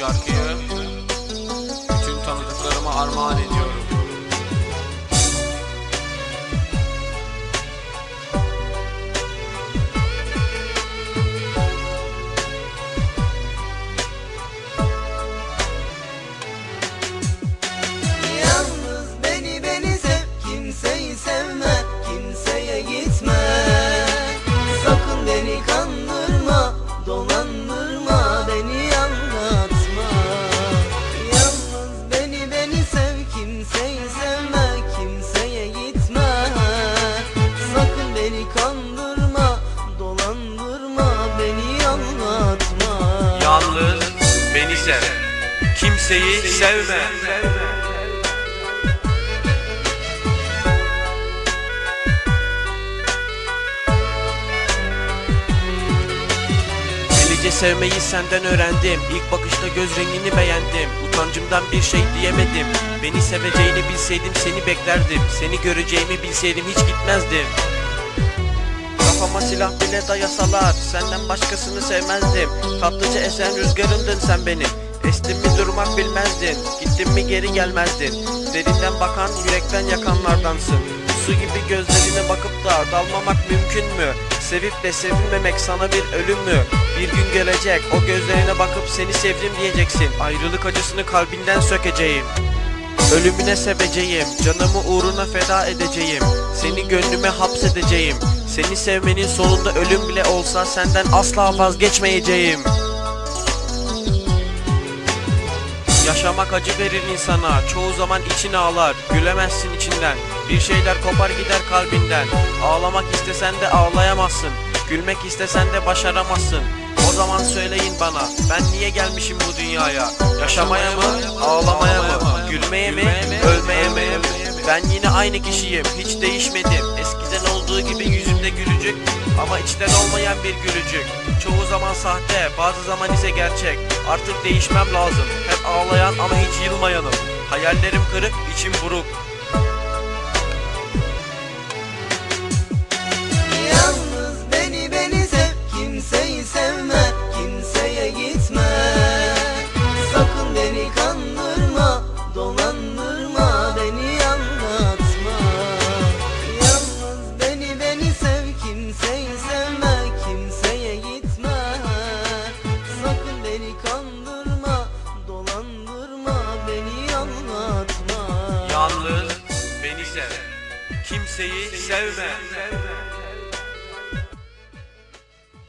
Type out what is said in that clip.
şarkıyı bütün tanıdıklarıma armağan ediyorum. Anlatma. Yalnız beni sev. Kimseyi sevme. Delice sevmeyi senden öğrendim. İlk bakışta göz rengini beğendim. Utancımdan bir şey diyemedim. Beni seveceğini bilseydim seni beklerdim. Seni göreceğimi bilseydim hiç gitmezdim. Kafama silah bile dayasalar Senden başkasını sevmezdim. Tatlıca esen rüzgarındın sen benim Estin mi durmak bilmezdin Gittin mi geri gelmezdin. Derinden bakan yürekten yakanlardansın. Su gibi gözlerine bakıp da dalmamak mümkün mü? Sevip de sevilmemek sana bir ölüm mü? Bir gün gelecek o gözlerine bakıp seni sevdim diyeceksin. Ayrılık acısını kalbinden sökeceğim. Ölümüne seveceğim, canımı uğruna feda edeceğim. Seni gönlüme hapsedeceğim Seni sevmenin sonunda ölüm bile olsa senden asla vazgeçmeyeceğim. Yaşamak acı verir insana. Çoğu zaman için ağlar. Gülemezsin içinden. Bir şeyler kopar gider kalbinden. Ağlamak istesen de ağlayamazsın. Gülmek istesen de başaramazsın. O zaman söyleyin bana Ben niye gelmişim bu dünyaya? Yaşamaya mı Ağlamaya mı? Gülmeye mi Ölmeye mi? Ben yine aynı kişiyim. Hiç değişmedim. Eskiden olduğu gibi gülücük Ama içten olmayan bir gülücük. Çoğu zaman sahte Bazı zaman ise gerçek. Artık değişmem lazım. Hep ağlayan ama hiç yılmayanım. Hayallerim kırık içim buruk anlatma Yalnız beni sev Kimseyi sevme